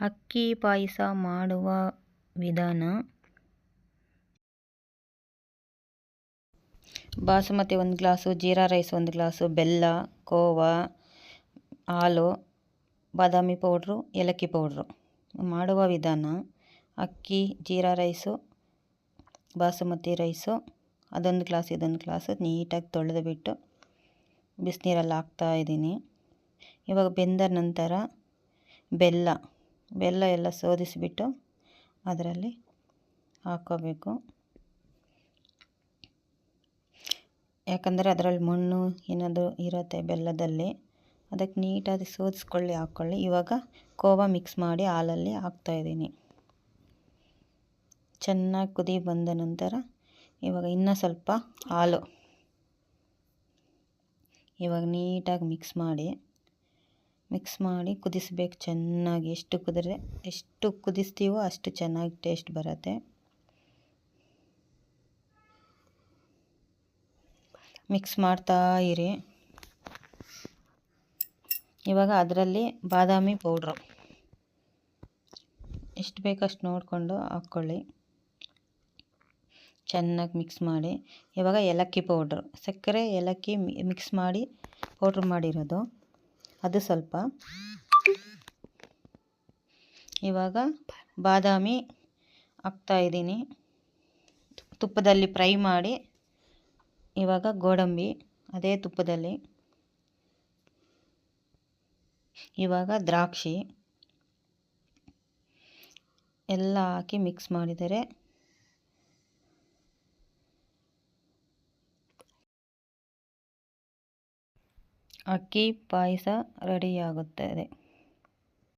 ಅಕ್ಕಿ ಪಾಯಸ ಮಾಡುವ ವಿಧಾನ? ಬಾಸುಮತಿ ಒಂದು ಗ್ಲಾಸು, ಜೀರಾ ರೈಸ್ ಒಂದು ಗ್ಲಾಸು, ಬೆಲ್ಲ, ಕೋವಾ, ಹಾಲು, ಬಾದಾಮಿ ಪೌಡ್ರು, ಏಲಕ್ಕಿ ಪೌಡ್ರು. ಮಾಡುವ ವಿಧಾನ, ಅಕ್ಕಿ, ಜೀರಾ ರೈಸು, ಬಾಸುಮತಿ ರೈಸು, ಅದೊಂದು ಗ್ಲಾಸ್, ಇದೊಂದು ಗ್ಲಾಸು, ನೀಟಾಗಿ ತೊಳೆದು ಬಿಟ್ಟು ಬಿಸಿನೀರಲ್ಲಿ ಹಾಕ್ತಾಯಿದ್ದೀನಿ ಇವಾಗ ಬೆಂದ ನಂತರ ಬೆಲ್ಲ. ಬೆಲ್ಲ ಎಲ್ಲ ಸೋದಿಸಿಬಿಟ್ಟು ಅದರಲ್ಲಿ ಹಾಕ್ಕೋಬೇಕು ಯಾಕಂದರೆ ಅದರಲ್ಲಿ ಮಣ್ಣು ಏನಾದರೂ ಇರುತ್ತೆ ಬೆಲ್ಲದಲ್ಲಿ, ಅದಕ್ಕೆ ನೀಟಾಗಿ ಸೋದಿಸ್ಕೊಳ್ಳಿ, ಹಾಕ್ಕೊಳ್ಳಿ. ಇವಾಗ ಕೋವಾ ಮಿಕ್ಸ್ ಮಾಡಿ ಹಾಲಲ್ಲಿ ಹಾಕ್ತಾಯಿದ್ದೀನಿ ಚೆನ್ನಾಗಿ ಕುದಿ ಬಂದ ನಂತರ ಇವಾಗ ಇನ್ನೂ ಸ್ವಲ್ಪ ಹಾಲು ಇವಾಗ ನೀಟಾಗಿ ಮಿಕ್ಸ್ ಮಾಡಿ ಮಿಕ್ಸ್ ಮಾಡಿ ಕುದಿಸ್ಬೇಕು. ಚೆನ್ನಾಗಿ ಎಷ್ಟು ಕುದಿದ್ರೆ ಎಷ್ಟು ಕುದಿಸ್ತೀವೋ ಅಷ್ಟು ಚೆನ್ನಾಗಿ ಟೇಸ್ಟ್ ಬರುತ್ತೆ. ಮಿಕ್ಸ್ ಮಾಡ್ತಾ ಇರಿ. ಇವಾಗ ಅದರಲ್ಲಿ ಬಾದಾಮಿ ಪೌಡ್ರು ಎಷ್ಟು ಬೇಕಷ್ಟು ನೋಡಿಕೊಂಡು ಹಾಕ್ಕೊಳ್ಳಿ. ಚೆನ್ನಾಗಿ ಮಿಕ್ಸ್ ಮಾಡಿ. ಇವಾಗ ಏಲಕ್ಕಿ ಪೌಡ್ರು ಸಕ್ಕರೆ ಏಲಕ್ಕಿ ಮಿಕ್ಸ್ ಮಾಡಿ ಪೌಡ್ರ್ ಮಾಡಿರೋದು. ಅದು ಸ್ವಲ್ಪ. ಇವಾಗ ಬಾದಾಮಿ ಹಾಕ್ತಾಯಿದ್ದೀನಿ ತುಪ್ಪದಲ್ಲಿ ಫ್ರೈ ಮಾಡಿ ಇವಾಗ ಗೋಡಂಬಿ ಅದೇ ತುಪ್ಪದಲ್ಲಿ. ಇವಾಗ ದ್ರಾಕ್ಷಿ ಎಲ್ಲ ಹಾಕಿ ಮಿಕ್ಸ್ ಮಾಡಿದರೆ ಅಕ್ಕಿ ಪಾಯಸ ರೆಡಿಯಾಗುತ್ತದೆ.